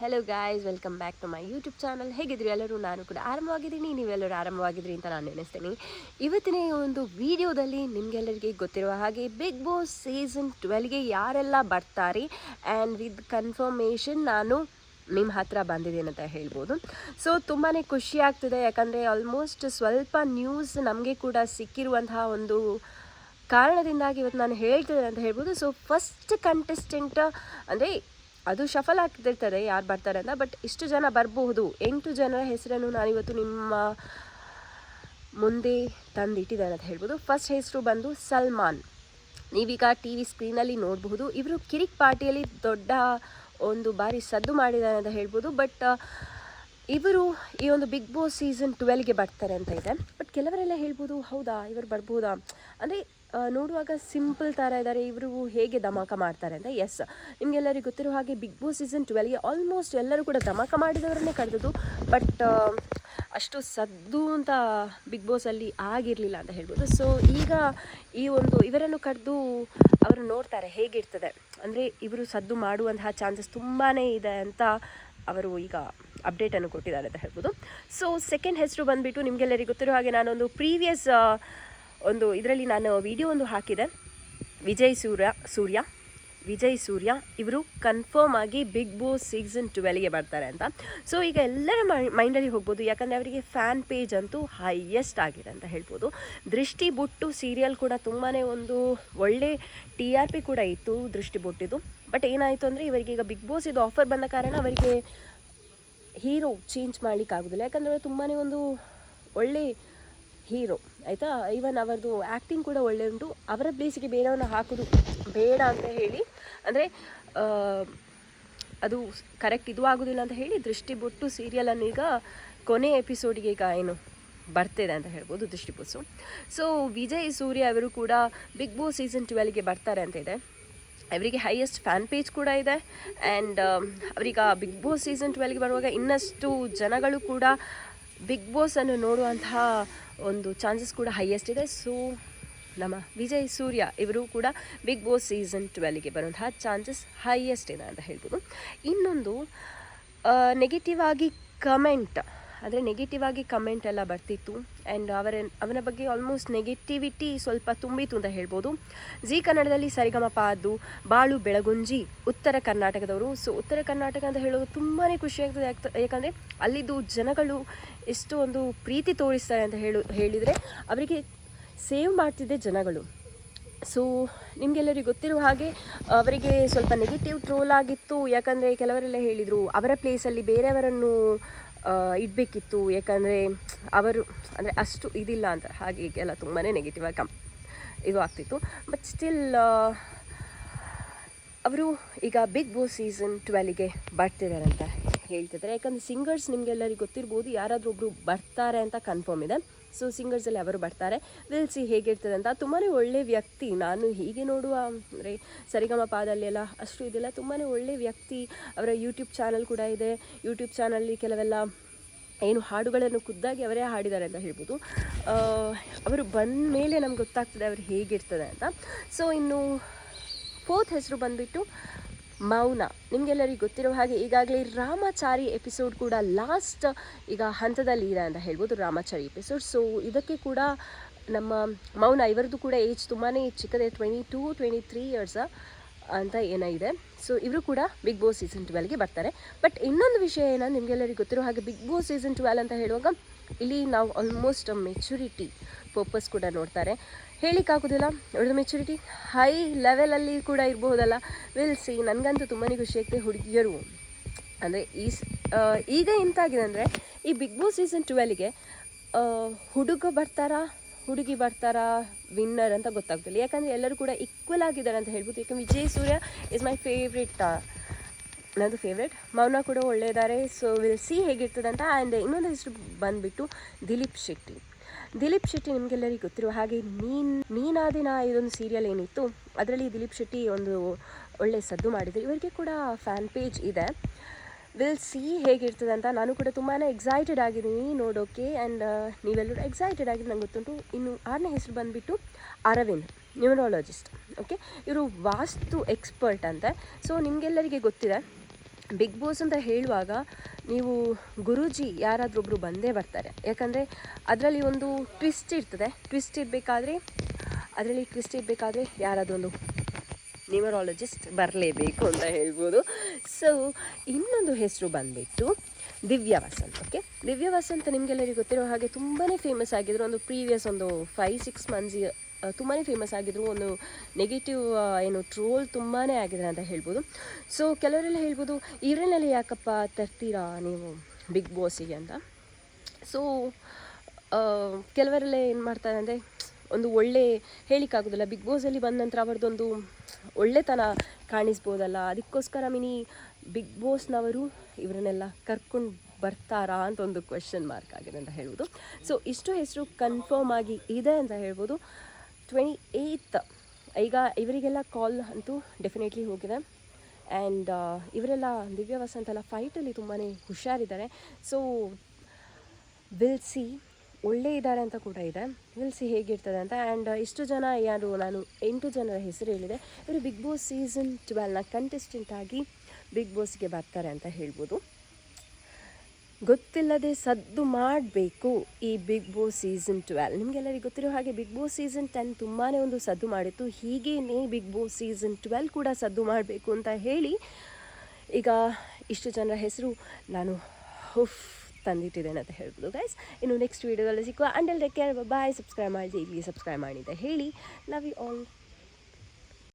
Hello guys welcome back to my YouTube channel ಹೇಗಿದ್ರು ಎಲ್ಲರೂ? ನಾನು ಕೂಡ ಆರಾಮವಾಗಿದ್ದೀನಿ. ನೀವೆಲ್ಲರೂ ಆರಾಮವಾಗಿದ್ರಿ ಅಂತ ನಾನು ನೆನೆಸ್ತೀನಿ. ಇವತ್ತಿನ ಒಂದು ವಿಡಿಯೋದಲ್ಲಿ ನಿಮಗೆಲ್ಲರಿಗೆ ಗೊತ್ತಿರುವ ಹಾಗೆ ಬಿಗ್ ಬಾಸ್ ಸೀಸನ್ ಟ್ವೆಲ್ಗೆ ಯಾರೆಲ್ಲ ಬರ್ತಾರೆ? ಆ್ಯಂಡ್ ವಿತ್ ಕನ್ಫರ್ಮೇಷನ್ ನಾನು ನಿಮ್ಮ ಹತ್ರ ಬಂದಿದ್ದೀನಿ ಅಂತ ಹೇಳ್ಬೋದು. ಸೊ ತುಂಬಾ ಖುಷಿ ಆಗ್ತಿದೆ. ಯಾಕಂದರೆ ಆಲ್ಮೋಸ್ಟ್ ಸ್ವಲ್ಪ ನ್ಯೂಸ್ ನಮಗೆ ಕೂಡ ಸಿಕ್ಕಿರುವಂತಹ ಒಂದು ಕಾರಣದಿಂದಾಗಿ ಇವತ್ತು ನಾನು ಹೇಳ್ತಿದ್ದೇನೆ ಅಂತ ಹೇಳ್ಬೋದು. ಸೊ ಫಸ್ಟ್ ಕಂಟೆಸ್ಟೆಂಟ್ ಅಂದರೆ ಅದು ಶಫಲ್ ಆಗ್ತಿರ್ತದೆ, ಯಾರು ಬರ್ತಾರೆ ಅಂತ. ಬಟ್ ಇಷ್ಟು ಜನ ಬರಬಹುದು. ಎಂಟು ಜನರ ಹೆಸರನ್ನು ನಾನಿವತ್ತು ನಿಮ್ಮ ಮುಂದೆ ತಂದಿಟ್ಟಿದ್ದೇನೆ ಅಂತ ಹೇಳ್ಬೋದು. ಫಸ್ಟ್ ಹೆಸರು ಬಂದು ಸಲ್ಮಾನ್. ನೀವೀಗ ಟಿ ವಿ ಸ್ಕ್ರೀನಲ್ಲಿ ನೋಡಬಹುದು. ಇವರು ಕಿರಿಕ್ ಪಾರ್ಟಿಯಲ್ಲಿ ದೊಡ್ಡ ಒಂದು ಬಾರಿ ಸದ್ದು ಮಾಡಿದ್ದಾರೆ ಅಂತ ಹೇಳ್ಬೋದು. ಬಟ್ ಇವರು ಈ ಒಂದು ಬಿಗ್ ಬಾಸ್ ಸೀಸನ್ ಟ್ವೆಲ್ಗೆ ಬರ್ತಾರೆ ಅಂತ ಇದೆ. ಬಟ್ ಕೆಲವರೆಲ್ಲ ಹೇಳ್ಬೋದು, ಹೌದಾ, ಇವರು ಬರ್ಬೋದಾ? ಅಂದರೆ ನೋಡುವಾಗ ಸಿಂಪಲ್ ಥರ ಇದ್ದಾರೆ ಇವರು ಹೇಗೆ ಧಮಾಕ ಮಾಡ್ತಾರೆ ಅಂತ. ಎಸ್ ನಿಮಗೆಲ್ಲರಿಗೂ ಗೊತ್ತಿರೋ ಹಾಗೆ ಬಿಗ್ ಬಾಸ್ ಸೀಸನ್ ಟ್ವೆಲ್ಗೆ ಆಲ್ಮೋಸ್ಟ್ ಎಲ್ಲರೂ ಕೂಡ ಧಮಾಕ ಮಾಡಿದವರನ್ನೇ ಕರೆದದ್ದು ಬಟ್ ಅಷ್ಟು ಸದ್ದು ಅಂತ ಬಿಗ್ ಬಾಸಲ್ಲಿ ಆಗಿರಲಿಲ್ಲ ಅಂತ ಹೇಳ್ಬೋದು. ಸೊ ಈಗ ಈ ಒಂದು ಇವರನ್ನು ಕರೆದು ಅವರು ನೋಡ್ತಾರೆ ಹೇಗಿರ್ತದೆ. ಅಂದರೆ ಇವರು ಸದ್ದು ಮಾಡುವಂತಹ ಚಾನ್ಸಸ್ ತುಂಬಾ ಇದೆ ಅಂತ ಅವರು ಈಗ ಅಪ್ಡೇಟನ್ನು ಕೊಟ್ಟಿದ್ದಾರೆ ಅಂತ ಹೇಳ್ಬೋದು. ಸೊ ಸೆಕೆಂಡ್ ಹೆಸರು ಬಂದುಬಿಟ್ಟು ನಿಮಗೆಲ್ಲರಿಗೂ ಗೊತ್ತಿರೋ ಹಾಗೆ ನಾನೊಂದು ಪ್ರೀವಿಯಸ್ ಒಂದು, ಇದರಲ್ಲಿ ನಾನು ವಿಡಿಯೋ ಒಂದು ಹಾಕಿದೆ. ವಿಜಯ್ ಸೂರ್ಯ ಸೂರ್ಯ, ವಿಜಯ್ ಸೂರ್ಯ, ಇವರು ಕನ್ಫರ್ಮ್ ಆಗಿ ಬಿಗ್ ಬಾಸ್ ಸೀಸನ್ ಟ್ವೆಲ್ಗೆ ಬರ್ತಾರೆ ಅಂತ. ಸೊ ಈಗ ಎಲ್ಲರ ಮೈಂಡಲ್ಲಿ ಹೋಗ್ಬೋದು. ಯಾಕಂದರೆ ಅವರಿಗೆ ಫ್ಯಾನ್ ಪೇಜ್ ಅಂತೂ ಹೈಯೆಸ್ಟ್ ಆಗಿದೆ ಅಂತ ಹೇಳ್ಬೋದು. ದೃಷ್ಟಿ ಬುಟ್ಟು ಸೀರಿಯಲ್ ಕೂಡ ತುಂಬಾ ಒಂದು ಒಳ್ಳೆ ಟಿ ಆರ್ ಪಿ ಕೂಡ ಇತ್ತು ದೃಷ್ಟಿ ಬುಟ್ಟಿದ್ದು ಬಟ್ ಏನಾಯಿತು ಅಂದರೆ ಇವರಿಗೆ ಈಗ ಬಿಗ್ ಬಾಸ್ ಇದು ಆಫರ್ ಬಂದ ಕಾರಣ ಅವರಿಗೆ ಹೀರೋ ಚೇಂಜ್ ಮಾಡಲಿಕ್ಕೆ ಆಗೋದಿಲ್ಲ ಯಾಕಂದರೆ ತುಂಬಾ ಒಂದು ಒಳ್ಳೆ ಹೀರೋ ಆಯಿತಾ? ಈವನ್ ಅವರದು ಆ್ಯಕ್ಟಿಂಗ್ ಕೂಡ ಒಳ್ಳೆ ಉಂಟು. ಅವರ ಪ್ಲೇಸಿಗೆ ಬೇರೆಯವನ್ನ ಹಾಕೋದು ಬೇಡ ಅಂತ ಹೇಳಿ. ಅಂದರೆ ಅದು ಕರೆಕ್ಟ್ ಇದು ಆಗೋದಿಲ್ಲ ಅಂತ ಹೇಳಿ ದೃಷ್ಟಿ ಬೊಟ್ಟು ಸೀರಿಯಲನ್ನು ಈಗ ಕೊನೆ ಎಪಿಸೋಡಿಗೆ ಈಗ ಏನು ಬರ್ತಿದೆ ಅಂತ ಹೇಳ್ಬೋದು ದೃಷ್ಟಿ ಬೊಟ್ಟು ಸೊ ವಿಜಯ್ ಸೂರ್ಯ ಅವರು ಕೂಡ ಬಿಗ್ ಬಾಸ್ ಸೀಸನ್ ಟ್ವೆಲ್ಗೆ ಬರ್ತಾರೆ ಅಂತ ಇದೆ. ಅವರಿಗೆ ಹೈಯೆಸ್ಟ್ ಫ್ಯಾನ್ ಪೇಜ್ ಕೂಡ ಇದೆ. ಆ್ಯಂಡ್ ಅವರೀಗ ಬಿಗ್ ಬಾಸ್ ಸೀಸನ್ ಟ್ವೆಲ್ಗೆ ಬರುವಾಗ ಇನ್ನಷ್ಟು ಜನಗಳು ಕೂಡ ಬಿಗ್ ಬಾಸನ್ನು ನೋಡುವಂತಹ ಒಂದು ಚಾನ್ಸಸ್ ಕೂಡ ಹೈಯೆಸ್ಟ್ ಇದೆ. ಸೊ ನಮ್ಮ ವಿಜಯ್, ಸೂರ್ಯ ಇವರು ಕೂಡ ಬಿಗ್ ಬಾಸ್ ಸೀಸನ್ ಟ್ವೆಲ್ಗೆ ಬರುವಂತಹ ಚಾನ್ಸಸ್ ಹೈಯೆಸ್ಟ್ ಇದೆ ಅಂತ ಹೇಳ್ಬೋದು. ಇನ್ನೊಂದು ನೆಗೆಟಿವ್ ಆಗಿ ಕಮೆಂಟ್ ಅಂದರೆ ನೆಗೆಟಿವ್ ಆಗಿ ಕಮೆಂಟ್ ಎಲ್ಲ ಬರ್ತಿತ್ತು. ಆ್ಯಂಡ್ ಅವರ, ಅವನ ಬಗ್ಗೆ ಆಲ್ಮೋಸ್ಟ್ ನೆಗೆಟಿವಿಟಿ ಸ್ವಲ್ಪ ತುಂಬಿತ್ತು ಅಂತ ಹೇಳ್ಬೋದು. ಜಿ ಕನ್ನಡದಲ್ಲಿ ಸರಿಗಮಪ ಅದು ಬಾಳು ಬೆಳಗುಂಜಿ, ಉತ್ತರ ಕರ್ನಾಟಕದವರು. ಸೊ ಉತ್ತರ ಕರ್ನಾಟಕ ಅಂತ ಹೇಳೋದು ತುಂಬಾ ಖುಷಿ ಆಗ್ತದೆ ಯಾಕಂದರೆ ಅಲ್ಲಿದ್ದು ಜನಗಳು ಎಷ್ಟು ಒಂದು ಪ್ರೀತಿ ತೋರಿಸ್ತಾರೆ ಅಂತ ಹೇಳು, ಹೇಳಿದರೆ ಅವರಿಗೆ ಸೇವ್ ಮಾಡ್ತಿದ್ದೆ ಜನಗಳು. ಸೊ ನಿಮಗೆಲ್ಲರಿಗೂ ಗೊತ್ತಿರುವ ಹಾಗೆ ಅವರಿಗೆ ಸ್ವಲ್ಪ ನೆಗೆಟಿವ್ ಟ್ರೋಲ್ ಆಗಿತ್ತು. ಯಾಕಂದರೆ ಕೆಲವರೆಲ್ಲ ಹೇಳಿದರು, ಅವರ ಪ್ಲೇಸಲ್ಲಿ ಬೇರೆಯವರನ್ನು ಇಡಬೇಕಿತ್ತು. ಯಾಕಂದರೆ ಅವರು, ಅಂದರೆ ಅಷ್ಟು ಇದಿಲ್ಲ ಅಂತ. ಹಾಗೆ ಎಲ್ಲ ತುಂಬಾ ನೆಗೆಟಿವ್ ಆಗಿ ಕಮ್, ಇದು ಆಗ್ತಿತ್ತು. ಬಟ್ ಸ್ಟಿಲ್ ಅವರು ಈಗ ಬಿಗ್ ಬಾಸ್ ಸೀಸನ್ ಟ್ವೆಲ್ಗೆ ಬರ್ತಿದ್ದಾರೆ ಅಂತ ಹೇಳ್ತಿದ್ದಾರೆ. ಯಾಕಂದರೆ ಸಿಂಗರ್ಸ್ ನಿಮಗೆಲ್ಲರಿಗೂ ಗೊತ್ತಿರ್ಬೋದು ಯಾರಾದರೂ ಒಬ್ಬರು ಬರ್ತಾರೆ ಅಂತ ಕನ್ಫರ್ಮ್ ಇದೆ. ಸೊ ಸಿಂಗರ್ಸಲ್ಲಿ ಅವರು ಬರ್ತಾರೆ. ವಿಲ್ ಸಿ ಹೇಗಿರ್ತದೆ ಅಂತ. ತುಂಬಾ ಒಳ್ಳೆ ವ್ಯಕ್ತಿ. ನಾನು ಹೀಗೆ ನೋಡುವ, ಅಂದರೆ, ಸರಿಗಮ ಪಾದಲ್ಲೆಲ್ಲ ಅಷ್ಟು ಇದೆಲ್ಲ. ತುಂಬಾ ಒಳ್ಳೆ ವ್ಯಕ್ತಿ. ಅವರ ಯೂಟ್ಯೂಬ್ ಚಾನಲ್ ಕೂಡ ಇದೆ. ಯೂಟ್ಯೂಬ್ ಚಾನಲ್ಲಿ ಕೆಲವೆಲ್ಲ ಏನು ಹಾಡುಗಳನ್ನು ಖುದ್ದಾಗಿ ಅವರೇ ಹಾಡಿದ್ದಾರೆ ಅಂತ ಹೇಳ್ಬೋದು. ಅವರು ಬಂದ ಮೇಲೆ ನಮ್ಗೆ ಗೊತ್ತಾಗ್ತದೆ ಅವರು ಹೇಗಿರ್ತದೆ ಅಂತ. ಸೊ ಇನ್ನು ಫೋರ್ತ್ ಹೆಸರು ಬಂದುಬಿಟ್ಟು ಮೌನ. ನಿಮಗೆಲ್ಲರಿಗೂ ಗೊತ್ತಿರೋ ಹಾಗೆ ಈಗಾಗಲೇ ರಾಮಾಚಾರಿ ಎಪಿಸೋಡ್ ಕೂಡ ಲಾಸ್ಟ್ ಈಗ ಹಂತದಲ್ಲಿ ಇದೆ ಅಂತ ಹೇಳ್ಬೋದು ರಾಮಾಚಾರಿ ಎಪಿಸೋಡ್ ಸೊ ಇದಕ್ಕೆ ಕೂಡ ನಮ್ಮ ಮೌನ ಇವರದ್ದು ಕೂಡ ಏಜ್ ತುಂಬಾ ಚಿಕ್ಕದೆ twenty two twenty three years ಅಂತ ಏನಾಗಿದೆ ಸೊ ಇವರು ಕೂಡ ಬಿಗ್ ಬಾಸ್ ಸೀಸನ್ ಟ್ವೆಲ್ಗೆ ಬರ್ತಾರೆ. ಬಟ್ ಇನ್ನೊಂದು ವಿಷಯ ಏನಂದ್ರೆ ನಿಮಗೆಲ್ಲರಿಗೂ ಗೊತ್ತಿರೋ ಹಾಗೆ ಬಿಗ್ ಬಾಸ್ ಸೀಸನ್ ಟ್ವೆಲ್ ಅಂತ ಹೇಳುವಾಗ ಇಲ್ಲಿ ನಾವು ಆಲ್ಮೋಸ್ಟ್ ಮೆಚುರಿಟಿ ಪರ್ಪಸ್ ಕೂಡ ನೋಡ್ತಾರೆ. ಹೇಳಿಕ್ಕಾಗೋದಿಲ್ಲ ಅವ್ರದ್ದು ಮೆಚುರಿಟಿ ಹೈ ಲೆವೆಲಲ್ಲಿ ಕೂಡ ಇರಬಹುದಲ್ಲ. ವಿಲ್ ಸಿ ನನಗಂತೂ ತುಂಬಾ ಖುಷಿ ಆಗ್ತದೆ ಹುಡುಗಿಯರು. ಅಂದರೆ ಈ ಈಗ ಎಂತಾಗಿದೆ ಅಂದರೆ, ಈ ಬಿಗ್ ಬಾಸ್ ಸೀಸನ್ ಟ್ವೆಲ್ಗೆ ಹುಡುಗ ಬರ್ತಾರಾ, ಹುಡುಗಿ ಬರ್ತಾರಾ ವಿನ್ನರ್ ಅಂತ ಗೊತ್ತಾಗ್ತಿಲ್ಲ. ಯಾಕಂದರೆ ಎಲ್ಲರೂ ಕೂಡ ಈಕ್ವಲ್ ಆಗಿದ್ದಾರೆ ಅಂತ ಹೇಳ್ಬೋದು. ಯಾಕಂದ್ರೆ Vijay Surya is my favourite ನನ್ನದು ಫೇವ್ರೆಟ್ ಮೌನ ಕೂಡ ಒಳ್ಳೆಯದಾರೆ ಸೊ ವಿಲ್ ಸಿ ಹೇಗಿರ್ತದೆ ಅಂತ. ಆ್ಯಂಡ್ ಇನ್ನೊಂದು ಹೆಸರು ಬಂದುಬಿಟ್ಟು ದಿಲೀಪ್ ಶೆಟ್ಟಿ. ದಿಲೀಪ್ ಶೆಟ್ಟಿ ನಿಮಗೆಲ್ಲರಿಗೂ ಗೊತ್ತಿರುವ ಹಾಗೆ ಮೀನ್ ನೀನಾದಿನ ಇದೊಂದು ಸೀರಿಯಲ್ ಏನಿತ್ತು, ಅದರಲ್ಲಿ ದಿಲೀಪ್ ಶೆಟ್ಟಿ ಒಂದು ಒಳ್ಳೆ ಸದ್ದು ಮಾಡಿದ್ರು. ಇವರಿಗೆ ಕೂಡ ಫ್ಯಾನ್ ಪೇಜ್ ಇದೆ. ವಿಲ್ ಸಿ ಹೇಗಿರ್ತದೆ ಅಂತ ನಾನು ಕೂಡ ತುಂಬಾ ಎಕ್ಸೈಟೆಡ್ ಆಗಿದ್ದೀನಿ ನೋಡೋಕ್ಕೆ ಆ್ಯಂಡ್ ನೀವೆಲ್ಲರೂ ಎಕ್ಸೈಟೆಡ್ ಆಗಿ ನಂಗೆ ಗೊತ್ತುಂಟು. ಇನ್ನು ಆರನೇ ಹೆಸರು ಬಂದುಬಿಟ್ಟು ಅರವಿಂದ್ ನ್ಯೂರಾಲಜಿಸ್ಟ್ ಓಕೆ ಇವರು ವಾಸ್ತು ಎಕ್ಸ್ಪರ್ಟ್ ಅಂತೆ. ಸೊ ನಿಮಗೆಲ್ಲರಿಗೆ ಗೊತ್ತಿದೆ. ಬಿಗ್ ಬಾಸ್ ಅಂತ ಹೇಳುವಾಗ ನೀವು ಗುರೂಜಿ ಯಾರಾದ್ರೊಬ್ಬರು ಬಂದೇ ಬರ್ತಾರೆ. ಯಾಕಂದರೆ ಅದರಲ್ಲಿ ಒಂದು ಟ್ವಿಸ್ಟ್ ಇರ್ತದೆ. ಟ್ವಿಸ್ಟ್ ಇರಬೇಕಾದ್ರೆ, ಅದರಲ್ಲಿ ಟ್ವಿಸ್ಟ್ ಇರಬೇಕಾದ್ರೆ ಒಂದು ನ್ಯೂಮರಾಲಜಿಸ್ಟ್ ಬರಲೇಬೇಕು ಅಂತ ಹೇಳ್ಬೋದು. ಸೊ ಇನ್ನೊಂದು ಹೆಸರು ಬಂದುಬಿಟ್ಟು ದಿವ್ಯ ವಸಂತ್ ಓಕೆ ದಿವ್ಯ ವಸಂತ್ ನಿಮಗೆಲ್ಲರಿಗೂ ಗೊತ್ತಿರೋ ಹಾಗೆ ತುಂಬಾ ಫೇಮಸ್ ಆಗಿದ್ರು. ಒಂದು ಪ್ರೀವಿಯಸ್ ಒಂದು ಫೈವ್ ಸಿಕ್ಸ್ ಮಂತ್ಸ್ ತುಂಬಾ ಫೇಮಸ್ ಆಗಿದ್ರು. ಒಂದು ನೆಗೆಟಿವ್ ಏನು ಟ್ರೋಲ್ ತುಂಬಾ ಆಗಿದೆ ಅಂತ ಹೇಳ್ಬೋದು. ಸೊ ಕೆಲವರೆಲ್ಲ ಹೇಳ್ಬೋದು, ಇವರನ್ನೆಲ್ಲ ಯಾಕಪ್ಪ ತರ್ತೀರಾ ನೀವು ಬಿಗ್ ಬಾಸಿಗೆ ಅಂತ? ಸೊ ಕೆಲವರೆಲ್ಲ ಏನು ಮಾಡ್ತಾರೆ ಅಂದರೆ, ಒಂದು ಒಳ್ಳೆ ಹೇಳಿಕ್ಕಾಗೋದಿಲ್ಲ ಬಿಗ್ ಬಾಸಲ್ಲಿ ಬಂದ ನಂತರ ಅವ್ರದ್ದೊಂದು ಒಳ್ಳೆತನ ಕಾಣಿಸ್ಬೋದಲ್ಲ. ಅದಕ್ಕೋಸ್ಕರ ಮಿನಿ ಬಿಗ್ ಬಾಸ್ನವರು ಇವರನ್ನೆಲ್ಲ ಕರ್ಕೊಂಡು ಬರ್ತಾರಾ ಅಂತ ಒಂದು ಕ್ವೆಶನ್ ಮಾರ್ಕ್ ಆಗಿದೆ ಅಂತ ಹೇಳ್ಬೋದು. ಸೊ ಇಷ್ಟು ಹೆಸರು ಕನ್ಫರ್ಮ್ ಆಗಿ ಇದೆ ಅಂತ ಹೇಳ್ಬೋದು. ಟ್ವೆಂಟಿ ಏಯ್ತ್ ಈಗ ಇವರಿಗೆಲ್ಲ ಕಾಲ್ ಅಂತೂ ಡೆಫಿನೆಟ್ಲಿ ಹೋಗಿದೆ. ಆ್ಯಂಡ್ ಇವರೆಲ್ಲ ದಿವ್ಯ ವಸಂತೆಲ್ಲ ಎಲ್ಲ ಫೈಟಲ್ಲಿ ತುಂಬಾ ಹುಷಾರಿದ್ದಾರೆ. ಸೊ ವಿಲ್ ಸಿ ಒಳ್ಳೆ ಇದ್ದಾರೆ ಅಂತ ಕೂಡ ಇದೆ. ವಿಲ್ ಸಿ ಹೇಗಿರ್ತದೆ ಅಂತ. ಆ್ಯಂಡ್ ಇಷ್ಟು ಜನ ಯಾರು ನಾನು ಎಂಟು ಜನರ ಹೆಸರು ಹೇಳಿದೆ. ಇವರು ಬಿಗ್ ಬಾಸ್ ಸೀಸನ್ ಟ್ವೆಲ್ನ ಕಂಟೆಸ್ಟೆಂಟ್ ಆಗಿ ಬಿಗ್ ಬಾಸ್ಗೆ ಬರ್ತಾರೆ ಅಂತ ಹೇಳ್ಬೋದು. ಗೊತ್ತಿಲ್ಲದೆ ಸದ್ದು ಮಾಡಬೇಕು ಈ ಬಿಗ್ ಬಾಸ್ ಸೀಸನ್ ಟ್ವೆಲ್ ನಿಮಗೆಲ್ಲರಿಗೂ ಗೊತ್ತಿರೋ ಹಾಗೆ ಬಿಗ್ ಬಾಸ್ ಸೀಸನ್ ಟೆನ್ ತುಂಬಾ ಒಂದು ಸದ್ದು ಮಾಡಿತ್ತು. ಹೀಗೇನೆ ಬಿಗ್ ಬಾಸ್ ಸೀಸನ್ ಟ್ವೆಲ್ ಕೂಡ ಸದ್ದು ಮಾಡಬೇಕು ಅಂತ ಹೇಳಿ ಈಗ ಇಷ್ಟು ಜನರ ಹೆಸರು ನಾನು ಹುಫ್ ತಂದಿಟ್ಟಿದ್ದೇನೆ ಅಂತ ಹೇಳ್ಬೋದು ಗೈಸ್ ಇನ್ನು ನೆಕ್ಸ್ಟ್ ವೀಡಿಯೋದಲ್ಲಿ ಸಿಕ್ಕುವ ಅಂಡಲ್ ಟೇಕ್ ಕೇರ್ ಬಾಯ್ ಸಬ್ಸ್ಕ್ರೈಬ್ ಮಾಡಿ, ಇಲ್ಲಿ ಸಬ್ಸ್ಕ್ರೈಬ್ ಮಾಡಿ ಅಂತ ಹೇಳಿ. Love you all